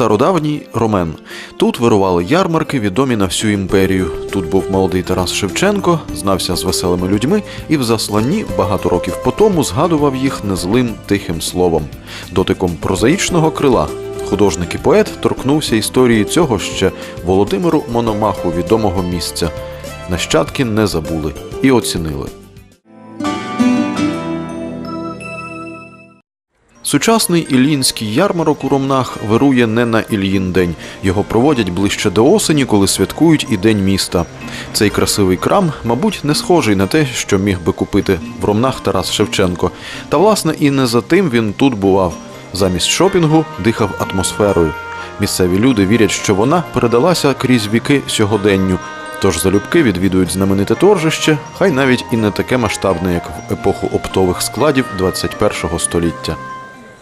стародавній Ромен. Тут вирували ярмарки, відомі на всю імперію. Тут був молодий Тарас Шевченко, знався з веселими людьми і в засланні багато років по тому згадував їх незлим тихим словом, дотиком прозаїчного крила. Художник і поет торкнувся історії цього ще Володимиру Мономаху відомого місця. Нащадки не забули і оцінили. Сучасний іллінський ярмарок у Ромнах вирує не на Ільїн день. Його проводять ближче до осені, коли святкують і День міста. Цей красивий крам, мабуть, не схожий на те, що міг би купити в Ромнах Тарас Шевченко. Та власне і не за тим він тут бував. Замість шопінгу дихав атмосферою. Місцеві люди вірять, що вона передалася крізь віки сьогоденню. Тож залюбки відвідують знамените торжище, хай навіть і не таке масштабне, як в епоху оптових складів 21 століття.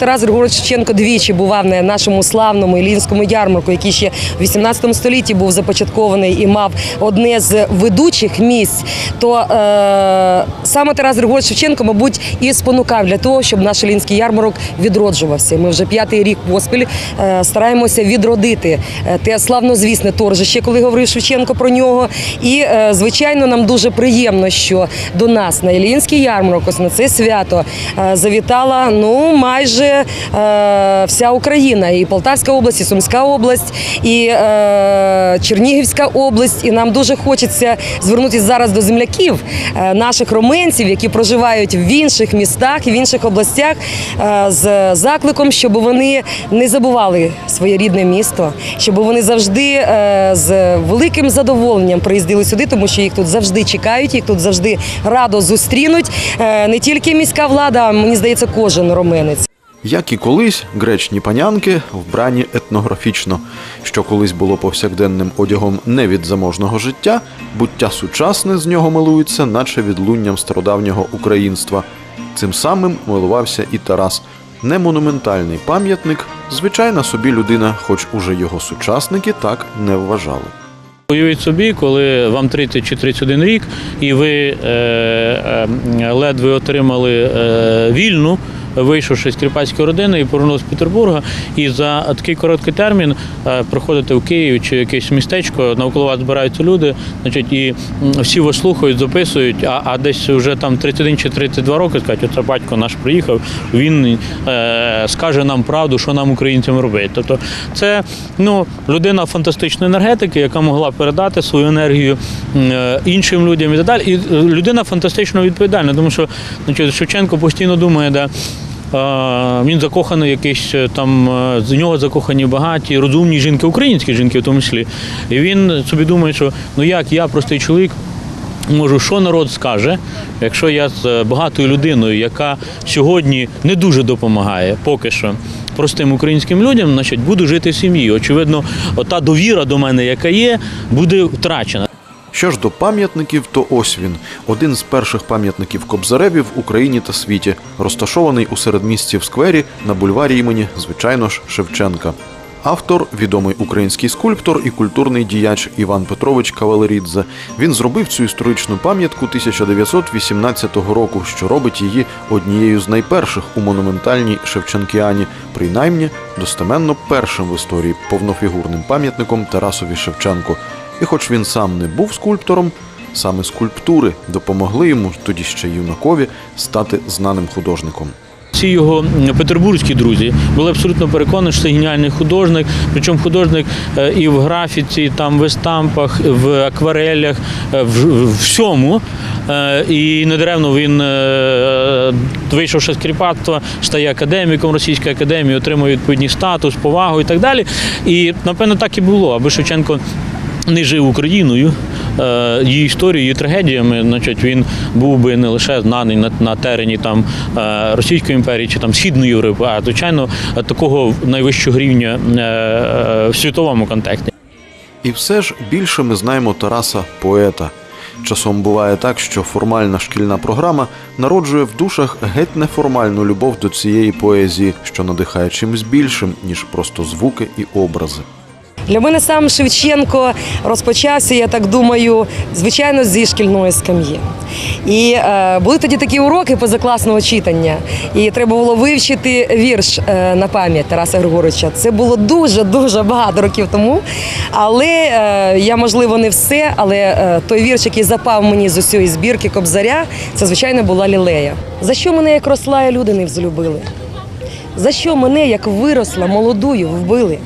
Тарас Григорович Шевченко двічі бував на нашому славному Іллінському ярмарку, який ще в 18 столітті був започаткований і мав одне з ведучих місць. То е, саме Тарас Григорович Шевченко, мабуть, і спонукав для того, щоб наш Іллінський ярмарок відроджувався. Ми вже п'ятий рік поспіль е, стараємося відродити е, те славнозвісне торжище, коли говорив Шевченко про нього. І е, звичайно, нам дуже приємно, що до нас на Іллінський ярмарок, ось на це свято е, завітала ну майже е, вся Україна, і Полтавська область, і Сумська область, і е, Чернігівська область. І нам дуже хочеться звернутися зараз до земляків е, наших роменців, які проживають в інших містах і в інших областях, з закликом, щоб вони не забували своє рідне місто, щоб вони завжди з великим задоволенням приїздили сюди, тому що їх тут завжди чекають, їх тут завжди радо зустрінуть. Не тільки міська влада, а мені здається, кожен роменець. Як і колись, гречні панянки вбрані етнографічно, що колись було повсякденним одягом не від заможного життя, буття сучасне з нього милується, наче відлунням стародавнього українства. Цим самим милувався і Тарас. Не монументальний пам'ятник, звичайна собі людина, хоч уже його сучасники так не вважали. Уявіть собі, коли вам 30 чи 31 рік, і ви е, е, ледве отримали е, вільну, вийшовши з кріпацької родини і повернулися з Петербурга, і за такий короткий термін е, приходите в Київ чи якесь містечко, навколо вас збираються люди, значить, і всі вас слухають, записують, а, а десь вже там 31 чи 32 роки скажуть, оце батько наш приїхав, він е, скаже нам правду, що нам українцям робити. Тобто це ну, людина фантастичної енергетики, яка могла передати свою енергію е, іншим людям і так далі. І е, людина фантастично відповідальна, тому що значить, Шевченко постійно думає, де. Він закоханий якийсь е, там е, з нього закохані багаті, розумні жінки, українські жінки в тому числі. І він собі думає, що ну як я, простий чоловік, можу, що народ скаже, якщо я з е, багатою людиною, яка сьогодні не дуже допомагає, поки що. Простим українським людям, значить, буду жити в сім'ї. Очевидно, та довіра до мене, яка є, буде втрачена. Що ж до пам'ятників, то ось він один з перших пам'ятників Кобзареві в Україні та світі, розташований у середмісті в сквері на бульварі імені, звичайно ж, Шевченка. Автор відомий український скульптор і культурний діяч Іван Петрович Кавалерідзе. Він зробив цю історичну пам'ятку 1918 року, що робить її однією з найперших у монументальній Шевченкіані, принаймні достеменно першим в історії повнофігурним пам'ятником Тарасові Шевченку. І хоч він сам не був скульптором, саме скульптури допомогли йому тоді ще юнакові стати знаним художником. Всі його петербурзькі друзі були абсолютно переконані, що це геніальний художник. Причому художник е, і в графіці, там в естампах, в акварелях, е, в, всьому. Е, І недаремно він, вийшовши з кріпацтва, стає академіком Російської академії, отримує відповідний статус, повагу і так далі. І напевно так і було, аби Шевченко. Не жив Україною, е, її історією, її трагедіями, значить, він був би не лише знаний на, на терені там, е, Російської імперії чи там Східної Європи, а звичайно такого найвищого рівня е, в світовому контексті. І все ж більше ми знаємо Тараса поета. Часом буває так, що формальна шкільна програма народжує в душах геть неформальну любов до цієї поезії, що надихає чимось більшим, ніж просто звуки і образи. Для мене сам Шевченко розпочався, я так думаю, звичайно, зі шкільної скам'ї. І е, були тоді такі уроки позакласного читання, і треба було вивчити вірш е, на пам'ять Тараса Григоровича. Це було дуже дуже багато років тому. Але е, я, можливо, не все. Але е, той вірш, який запав мені з усієї збірки Кобзаря, це звичайно була лілея. За що мене як росла, і люди не взлюбили? За що мене, як виросла, молодую, вбили?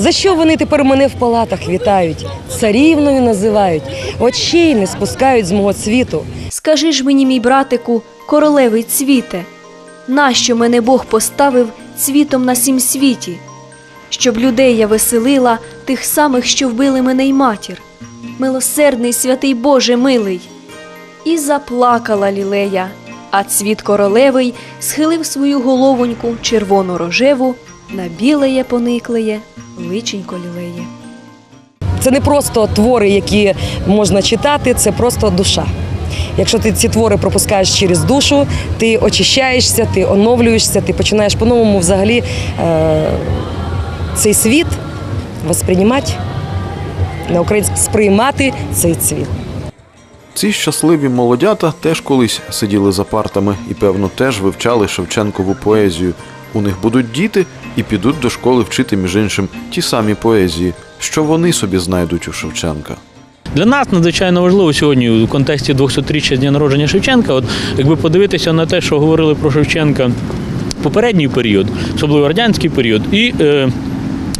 За що вони тепер мене в палатах вітають, царівною називають, очей не спускають з мого світу. Скажи ж мені, мій братику, королевий цвіте, нащо мене Бог поставив цвітом на сім світі, щоб людей я веселила, тих самих, що вбили мене й матір, милосердний святий Боже милий. І заплакала лілея, а цвіт королевий схилив свою головоньку червоно рожеву, на білеє пониклеє, личенько лілеє. Це не просто твори, які можна читати, це просто душа. Якщо ти ці твори пропускаєш через душу, ти очищаєшся, ти оновлюєшся, ти починаєш по-новому взагалі е- цей світ восприймати, на українську сприймати цей світ. Ці щасливі молодята теж колись сиділи за партами і, певно, теж вивчали Шевченкову поезію. У них будуть діти і підуть до школи вчити, між іншим, ті самі поезії, що вони собі знайдуть у Шевченка. Для нас надзвичайно важливо сьогодні у контексті 200-річчя дня народження Шевченка. От якби подивитися на те, що говорили про Шевченка попередній період, особливо радянський період, і е,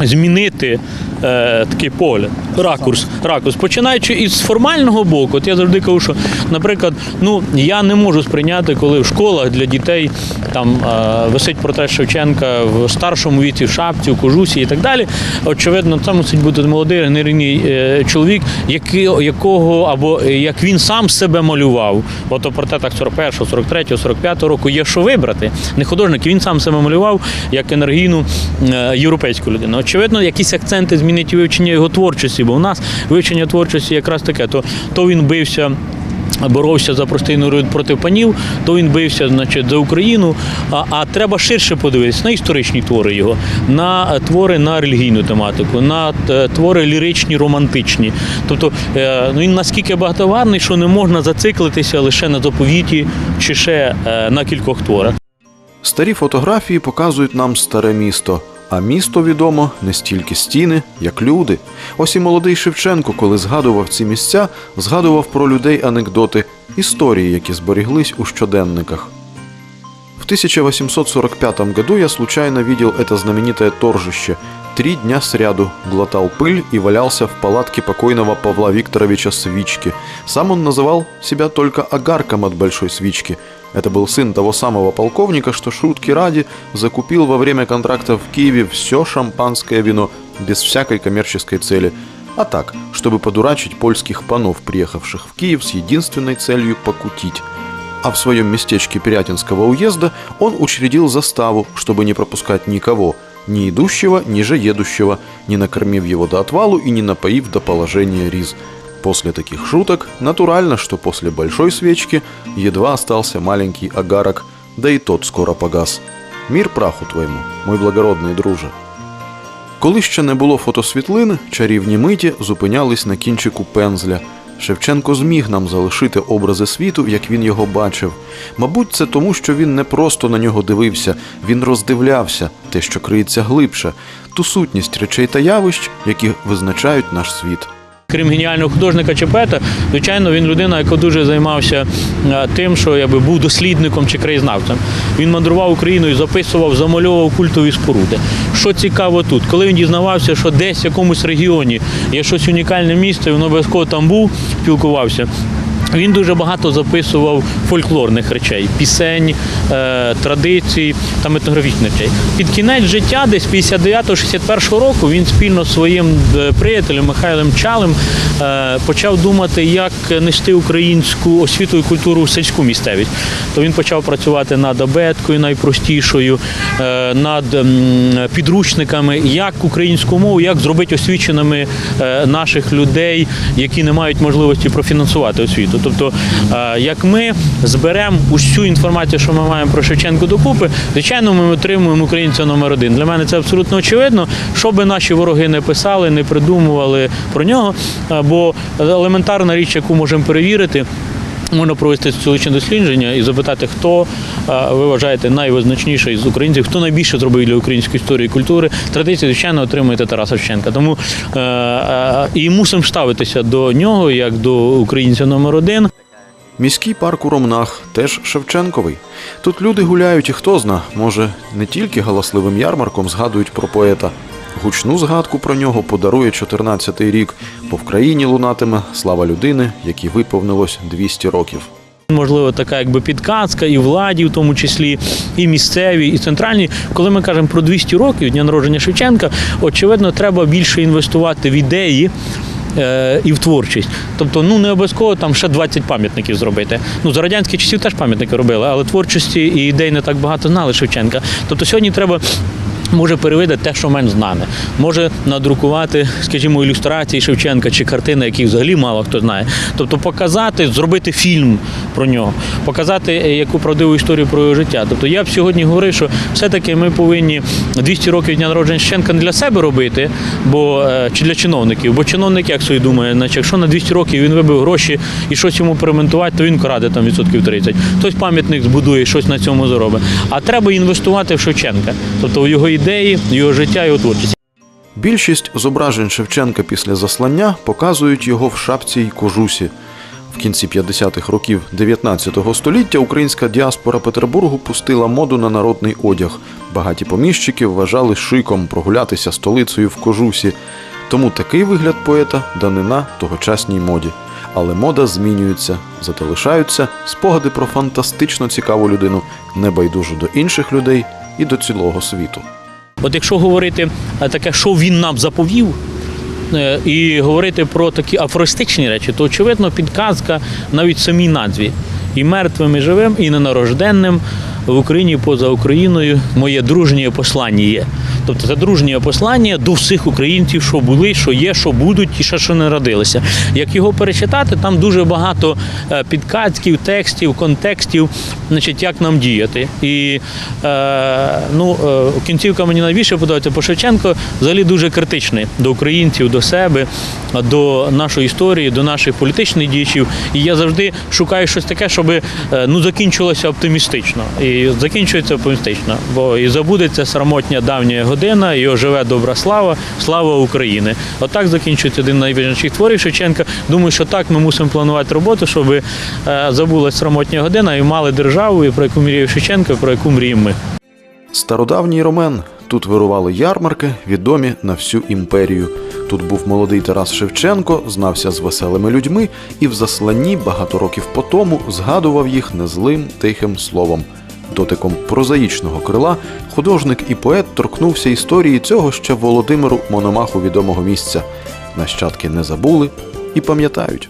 змінити е, такий погляд, ракурс, ракурс. Починаючи із формального боку, от я завжди кажу, що, наприклад, ну я не можу сприйняти, коли в школах для дітей там е, висить портрет Шевченка в старшому віці, в шапці, у кожусі і так далі. Очевидно, це мусить бути молодий енергійний е, чоловік, який, якого або як він сам себе малював. От у портретах 41, 43, 45 року є що вибрати. Не художник, він сам себе малював як енергійну е, європейську людину. Очевидно, якісь акценти змінить вивчення його творчості, бо в нас вивчення творчості якраз таке. То, то він бився. Боровся за простий народ проти панів, то він бився значить, за Україну. А, а треба ширше подивитися на історичні твори його, на е, твори на релігійну тематику, на е, твори ліричні, романтичні. Тобто е, ну, він наскільки багатоварний, що не можна зациклитися лише на заповіті чи ще на кількох творах. Старі фотографії показують нам старе місто, а місто відомо не стільки стіни, як люди. Ось і молодий Шевченко, коли згадував ці місця, згадував про людей анекдоти, історії, які зберіглись у щоденниках. В 1845 году я случайно видел это знаменитое торжище. Три дня сряду глотал пыль и валялся в палатке покойного Павла Викторовича Свички. Сам он называл себя только огарком от большой свечки. Это был сын того самого полковника, что шутки ради закупил во время контракта в Киеве все шампанское вино без всякой коммерческой цели. А так, чтобы подурачить польских панов, приехавших в Киев с единственной целью покутить. А в своем местечке Пирятинского уезда он учредил заставу, чтобы не пропускать никого, ни идущего, ни же едущего, не накормив его до отвалу и не напоив до положения риз. После таких шуток натурально, что после большой свечки едва остался маленький огарок, да и тот скоро погас. Мир праху твоему, мой благородний друже. Коли ще не було фотосвітлин, чарівні миті зупинялись на кінчику пензля. Шевченко зміг нам залишити образи світу, як він його бачив. Мабуть, це тому, що він не просто на нього дивився, він роздивлявся те, що криється глибше, ту сутність речей та явищ, які визначають наш світ. Крім геніального художника Чепета, звичайно, він людина, яка дуже займався е, тим, що якби був дослідником чи краєзнавцем. Він мандрував Україною, записував, замальовував культові споруди. Що цікаво тут, коли він дізнавався, що десь в якомусь регіоні є щось унікальне місце, він обов'язково там був, спілкувався. Він дуже багато записував фольклорних речей, пісень, е, традицій та етнографічних речей. Під кінець життя, десь 59-61 року, він спільно з своїм е, приятелем Михайлом Чалим е, почав думати, як нести українську освіту і культуру в сільську місцевість. То він почав працювати над абеткою найпростішою, над підручниками, як українську мову, як зробити освіченими наших людей, які не мають можливості профінансувати освіту. Тобто, е, як ми зберемо усю інформацію, що ми маємо про Шевченко докупи, звичайно, ми отримуємо українця номер один. Для мене це абсолютно очевидно. Що би наші вороги не писали, не придумували про нього. е, Бо елементарна річ, яку можемо перевірити. Можна провести соціологічне дослідження і запитати, хто е, ви вважаєте найвизначніший з українців, хто найбільше зробив для української історії і культури. Традиції, звичайно, отримуєте Тараса Шевченка. Тому е, е, і мусимо ставитися до нього як до українця номер один. Міський парк у Ромнах теж Шевченковий. Тут люди гуляють і хто зна, може, не тільки галасливим ярмарком згадують про поета. Гучну згадку про нього подарує 14-й рік, бо в країні лунатиме слава людини, якій виповнилось 200 років. Можливо, така якби підказка і владі, в тому числі, і місцеві, і центральні. Коли ми кажемо про 200 років дня народження Шевченка, очевидно, треба більше інвестувати в ідеї. е, І в творчість, тобто, ну не обов'язково там ще 20 пам'ятників зробити. Ну за радянських часів теж пам'ятники робили, але творчості і ідей не так багато знали Шевченка. Тобто сьогодні треба може перевидати те, що менш знане. Може надрукувати, скажімо, ілюстрації Шевченка чи картини, яких взагалі мало хто знає. Тобто показати, зробити фільм про нього, показати е, яку правдиву історію про його життя. Тобто я б сьогодні говорив, що все-таки ми повинні 200 років дня народження Шевченка не для себе робити, бо е, чи для чиновників. Бо чиновник як собі думає, значить, якщо на 200 років він вибив гроші і щось йому перемонтувати, то він краде там відсотків 30. Хтось пам'ятник збудує, щось на цьому заробить. А треба інвестувати в Шевченка, тобто в його ідеї, його життя, його творчість. Більшість зображень Шевченка після заслання показують його в шапці й кожусі. В кінці 50-х років 19 століття українська діаспора Петербургу пустила моду на народний одяг. Багаті поміщики вважали шиком прогулятися столицею в кожусі. Тому такий вигляд поета данина тогочасній моді. Але мода змінюється, зате лишаються спогади про фантастично цікаву людину, небайдужу до інших людей і до цілого світу. От якщо говорити е, таке, що він нам заповів, е, і говорити про такі афористичні речі, то очевидно підказка навіть самій назві. І мертвим, і живим, і ненарожденним в Україні поза Україною моє дружнє послання є. Тобто це дружнє послання до всіх українців, що були, що є, що будуть і ще що не родилися. Як його перечитати, там дуже багато е, підказків, текстів, контекстів, значить, як нам діяти. І е, ну, е, кінцівка мені найбільше подобається, бо Шевченко взагалі дуже критичний до українців, до себе, до нашої історії, до наших політичних діячів. І я завжди шукаю щось таке, щоб ну, закінчилося оптимістично. І закінчується оптимістично, бо і забудеться срамотня давня година, і оживе добра слава, слава України. Отак закінчується один з творів Шевченка. Думаю, що так ми мусимо планувати роботу, щоб е, забулася срамотня година і мали державу, і про яку мріє Шевченко, і про яку мріємо ми. Стародавній Ромен. Тут вирували ярмарки, відомі на всю імперію. Тут був молодий Тарас Шевченко, знався з веселими людьми і в засланні багато років по тому згадував їх незлим тихим словом. Дотиком прозаїчного крила художник і поет торкнувся історії цього ще Володимиру Мономаху відомого місця. Нащадки не забули і пам'ятають.